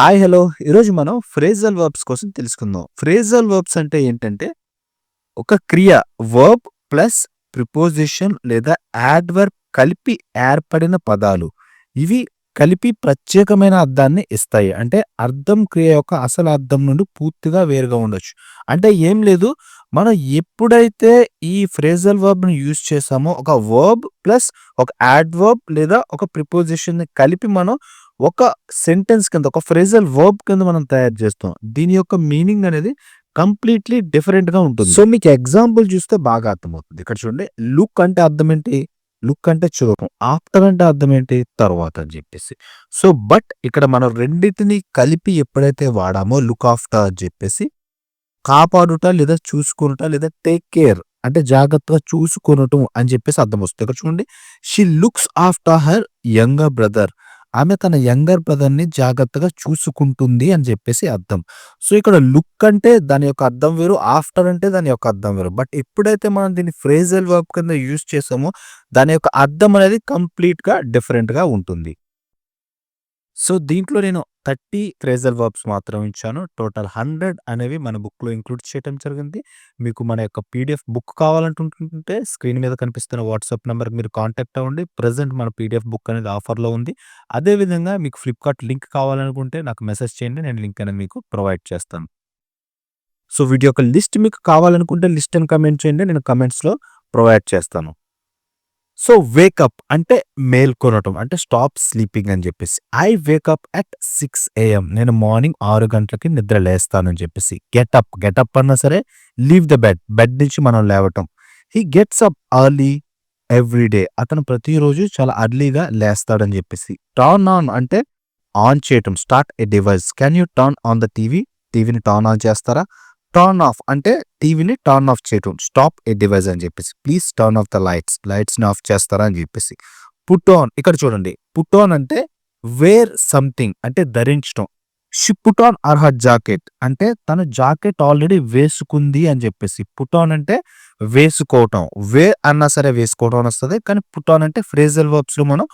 Hi hello. ఈరోజు మనం phrasal verbs కోసం తెలుసుకుందాం. ఫ్రేజల్ వర్బ్స్ అంటే ఏంటంటే ఒక క్రియ వర్బ్ ప్లస్ ప్రిపోజిషన్ లేదా యాడ్వర్బ్ కలిపి ఏర్పడిన పదాలు. ఇవి కలిపి ప్రత్యేకమైన అర్థాన్ని ఇస్తాయి. అంటే అర్థం క్రియ యొక్క అసలు అర్థం నుండి పూర్తిగా వేరుగా ఉండొచ్చు. అంటే ఏం లేదు మనం ఎప్పుడైతే ఈ ఫ్రేజల్ వర్బ్ని యూజ్ చేసామో ఒక వర్బ్ ప్లస్ ఒక యాడ్వర్బ్ లేదా ఒక ప్రిపోజిషన్ని కలిపి మనం ఒక సెంటెన్స్ కింద ఒక ఫ్రేజల్ వర్బ్ కింద మనం తయారు చేస్తాం. దీని యొక్క మీనింగ్ అనేది కంప్లీట్లీ డిఫరెంట్గా ఉంటుంది. సో మీకు ఎగ్జాంపుల్ చూస్తే బాగా అర్థమవుతుంది. ఇక్కడ చూడండి లుక్ అంటే అర్థం ఏంటి? లుక్ అంటే చూడటం ఆఫ్టర్ అంటే అర్థం ఏంటి? తర్వాత అని చెప్పేసి. సో బట్ ఇక్కడ మనం రెండింటిని కలిపి ఎప్పుడైతే వాడామో లుక్ ఆఫ్టర్ అని చెప్పేసి కాపాడుట లేదా చూసుకునుట లేదా టేక్ కేర్ అంటే జాగ్రత్తగా చూసుకొనటం అని చెప్పేసి అర్థం వస్తుంది. ఇక్కడ చూడండి she looks after her younger brother ఆమె తన యంగర్ బ్రదర్ని జాగ్రత్తగా చూసుకుంటుంది అని చెప్పేసి అర్థం. సో ఇక్కడ లుక్ అంటే దాని యొక్క అర్థం వేరు ఆఫ్టర్ అంటే దాని యొక్క అర్థం వేరు. బట్ ఎప్పుడైతే మనం దీన్ని ఫ్రేజల్ వర్బ్ కింద యూజ్ చేసామో దాని యొక్క అర్థం అనేది కంప్లీట్గా డిఫరెంట్గా ఉంటుంది. సో దీంట్లో నేను థర్టీ ఫ్రేజల్ వర్బ్స్ మాత్రం ఇచ్చాను. టోటల్ హండ్రెడ్ అనేవి మన బుక్లో ఇంక్లూడ్ చేయడం జరిగింది. మీకు మన యొక్క పీడిఎఫ్ బుక్ కావాలంటుంటే స్క్రీన్ మీద కనిపిస్తున్న వాట్సాప్ నెంబర్ మీరు కాంటాక్ట్ అవ్వండి. ప్రజెంట్ మన పీడిఎఫ్ బుక్ అనేది ఆఫర్లో ఉంది. అదేవిధంగా మీకు ఫ్లిప్కార్ట్ లింక్ కావాలనుకుంటే నాకు మెసేజ్ చేయండి. నేను లింక్ అనేది మీకు ప్రొవైడ్ చేస్తాను. సో వీడియో యొక్క లిస్ట్ మీకు కావాలనుకుంటే లిస్ట్ అని కమెంట్ చేయండి. నేను కమెంట్స్లో ప్రొవైడ్ చేస్తాను. సో వేకప్ అంటే మేల్కొనటం అంటే స్టాప్ స్లీపింగ్ అని చెప్పేసి. I wake up at six AM నేను మార్నింగ్ ఆరు గంటలకి నిద్ర లేస్తానని చెప్పేసి. గెటప్ గెటప్ అన్నా సరే లీవ్ ద బెడ్ బెడ్ నుంచి మనం లేవటం. He gets up early every day అతను ప్రతిరోజు చాలా అర్లీగా లేస్తాడని చెప్పేసి. టర్న్ ఆన్ అంటే ఆన్ చేయటం. Start a device can you turn on the TV టీవీని టర్న్ ఆన్ చేస్తారా? టర్న్ ఆఫ్ అంటే టీవీని టర్న్ ఆఫ్ చేయటం. స్టాప్ ఏ డివైస్ అని చెప్పేసి. Please turn off the lights లైట్స్ని off చేస్తారా అని చెప్పేసి. పుట్ ఆన్ ఇక్కడ చూడండి. పుట్ ఆన్ అంటే వేర్ సంథింగ్ అంటే ధరించడం she put on or her jacket అంటే తన జాకెట్ ఆల్రెడీ వేసుకుంది అని చెప్పేసి. పుట్ ఆన్ అంటే వేసుకోవటం. వే అన్నా సరే వేసుకోవటం అని వస్తుంది. కానీ పుట్ ఆన్ అంటే ఫ్రేజల్ వర్బ్స్లో మనం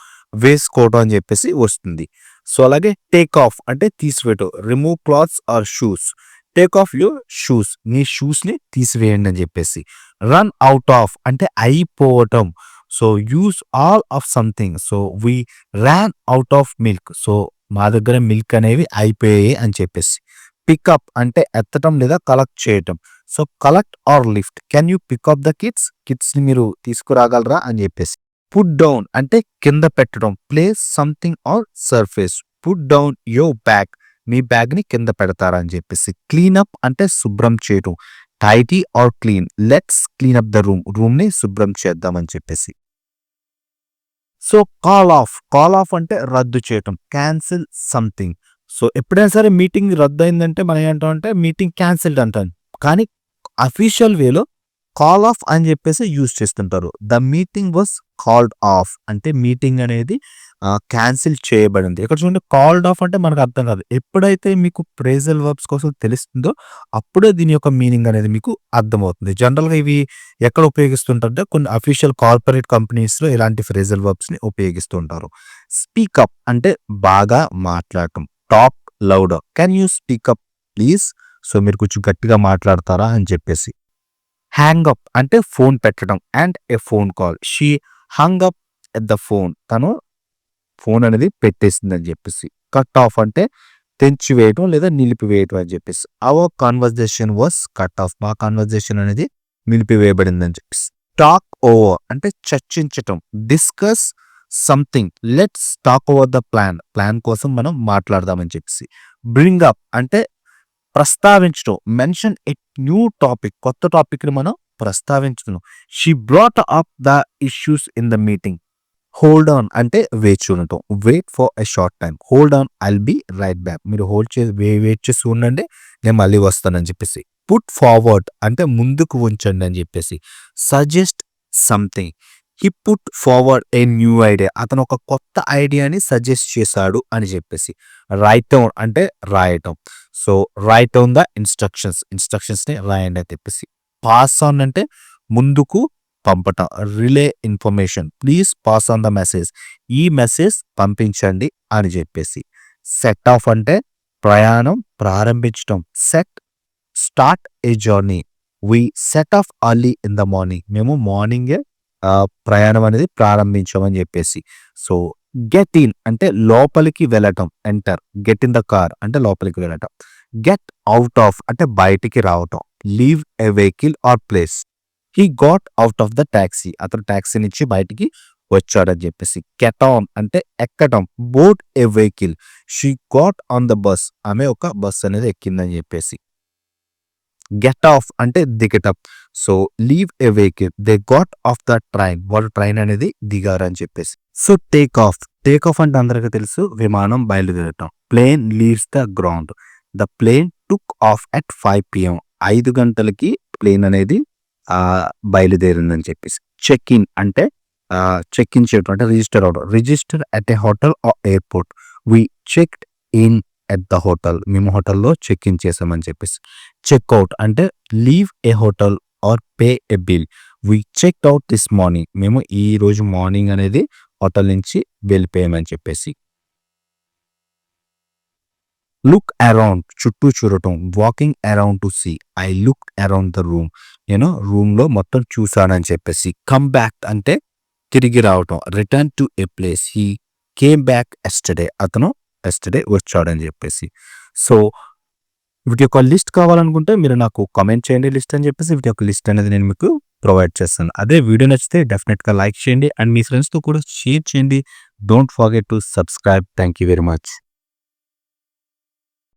వేసుకోవటం అని చెప్పేసి వస్తుంది. సో అలాగే టేక్ ఆఫ్ అంటే తీసివేయటం. Remove clothes or shoes take off your shoes. నీ షూస్ని తీసివేయండి అని చెప్పేసి. రన్ అవుట్ ఆఫ్ అంటే అయిపోవటం. So use all of something. So we ran out of milk. So మా దగ్గర మిల్క్ అనేవి అయిపోయాయి అని చెప్పేసి. పికప్ అంటే ఎత్తటం లేదా కలెక్ట్ చేయటం. So collect or lift. Can you pick up the kids? కిడ్స్ని మీరు తీసుకురాగలరా అని చెప్పేసి. పుట్ డౌన్ అంటే కింద పెట్టడం. Place something or surface. Put down your bag. మీ బ్యాగ్ని కింద పెడతారా అని చెప్పేసి క్లీన్ అప్ అంటే శుభ్రం చేయటం. Tidy or clean? Let's clean up the room. రూమ్ని శుభ్రం చేద్దామని చెప్పేసి. So call off. Call off అంటే రద్దు చేయటం. Cancel something. సో ఎప్పుడైనా సరే మీటింగ్ రద్దు అయిందంటే మనం ఏంటంటే అంటే మీటింగ్ క్యాన్సిల్డ్ అంటాం. కానీ అఫీషియల్ వేలో కాల్ ఆఫ్ అని చెప్పేసి యూజ్ చేస్తుంటారు. The meeting was called off అంటే మీటింగ్ అనేది క్యాన్సిల్ చేయబడింది. ఇక్కడ చూడండి కాల్డ్ ఆఫ్ అంటే మనకు అర్థం కాదు. ఎప్పుడైతే మీకు ప్రేజల్ వర్బ్స్ కోసం తెలుస్తుందో అప్పుడే దీని యొక్క మీనింగ్ అనేది మీకు అర్థమవుతుంది. జనరల్గా ఇవి ఎక్కడ ఉపయోగిస్తుంటారంటే కొన్ని అఫీషియల్ కార్పొరేట్ కంపెనీస్లో ఇలాంటి ఫ్రేజల్ వర్బ్స్ని ఉపయోగిస్తుంటారు. స్పీకప్ అంటే బాగా మాట్లాడటం. Talk louder can you speak up please so మీరు కొంచెం గట్టిగా మాట్లాడతారా అని చెప్పేసి. హ్యాంగ్ అప్ అంటే ఫోన్ పెట్టడం and a phone call she hung up at the phone తను ఫోన్ అనేది పెట్టేసింది అని చెప్పేసి. కట్ ఆఫ్ అంటే తెంచివేయటం లేదా నిలిపివేయటం అని చెప్పేసి. Our conversation was cut off మా కాన్వర్జేషన్ అనేది నిలిపివేయబడింది అని చెప్పేసి. టాక్ ఓవర్ అంటే చర్చించటం. Discuss something let's talk over the plan plan కోసం మనం మాట్లాడదామని చెప్పేసి. బ్రింగ్ అప్ అంటే ప్రస్తావించడం మెన్షన్ ఎ న్యూ టాపిక్ కొత్త టాపిక్ని మనం ప్రస్తావించడం she brought up the issues in the meeting hold on అంటే వేచి ఉండటం. Wait for a short time hold on I'll be right back మీరు హోల్డ్ చేసి వెయిట్ చేసి ఉండండి. నేను మళ్ళీ వస్తానని చెప్పేసి. పుట్ ఫార్వర్డ్ అంటే ముందుకు ఉంచండి అని చెప్పేసి. Suggest something he put forward a new idea అతను ఒక కొత్త ఐడియాని సజెస్ట్ చేశాడు అని చెప్పేసి. రైట్ డౌన్ అంటే రాయటం. So write down the instructions ఇన్స్ట్రక్షన్స్ని రాయండి అని చెప్పేసి. పాస్ ఆన్ అంటే ముందుకు పంపటం. Relay information please pass on the message ఈ మెసేజ్ పంపించండి అని చెప్పేసి. సెట్ ఆఫ్ అంటే ప్రయాణం ప్రారంభించటం. Set start a journey we set off early in the morning మేము మార్నింగే ప్రయాణం అనేది ప్రారంభించమని చెప్పేసి. సో గెట్ ఇన్ అంటే లోపలికి వెళ్ళటం enter get in the car అంటే లోపలికి వెళ్ళటం. గెట్ అవుట్ ఆఫ్ అంటే బయటికి రావటం. Leave a vehicle or place he got out of the taxi అతను ట్యాక్సీ నుంచి బయటికి వచ్చాడని చెప్పేసి. గెట్ ఆన్ అంటే ఎక్కటం. Board a vehicle she got on the bus ఆమె ఒక బస్ అనేది ఎక్కిందని చెప్పేసి. గెట్ ఆఫ్ అంటే దిగటం. So leave a vehicle they got off the train వాళ్ళు ట్రైన్ అనేది దిగారు అని చెప్పేసి. So take off take off అంటే అందరికీ తెలుసు విమానం బయలుదేరటం. Plane leaves the ground the plane took off at five PM ఐదు గంటలకి ప్లేన్ అనేది బయలుదేరిందని చెప్పేసి. చెక్ ఇన్ అంటే చెక్ ఇన్ చేయడం అంటే రిజిస్టర్ అవడం register at a hotel or airport we checked in at the hotel మేము హోటల్లో చెక్ ఇన్ చేసామని చెప్పేసి. చెక్అవుట్ అంటే leave a hotel or pay a bill we check out this morning మేము ఈ రోజు మార్నింగ్ అనేది హోటల్ నుంచి వెళ్ళిపోయామని చెప్పేసి. లుక్ అరౌండ్ చుట్టూ చూడటం. Walking around to see I look around the room నేను రూమ్లో మొత్తం చూశానని చెప్పేసి. కమ్ బ్యాక్ అంటే తిరిగి రావటం. Return to a place he came back yesterday అతను ఎస్టర్డే వచ్చాడని చెప్పేసి. సో వీటి యొక్క లిస్ట్ కావాలనుకుంటే మీరు నాకు కామెంట్ చేయండి లిస్ట్ అని చెప్పేసి వీటి యొక్క లిస్ట్ అనేది నేను మీకు ప్రొవైడ్ చేస్తాను. అదే వీడియో నచ్చితే డెఫినెట్గా లైక్ చేయండి. అండ్ మీ ఫ్రెండ్స్తో కూడా షేర్ చేయండి. Don't forget to subscribe thank you very much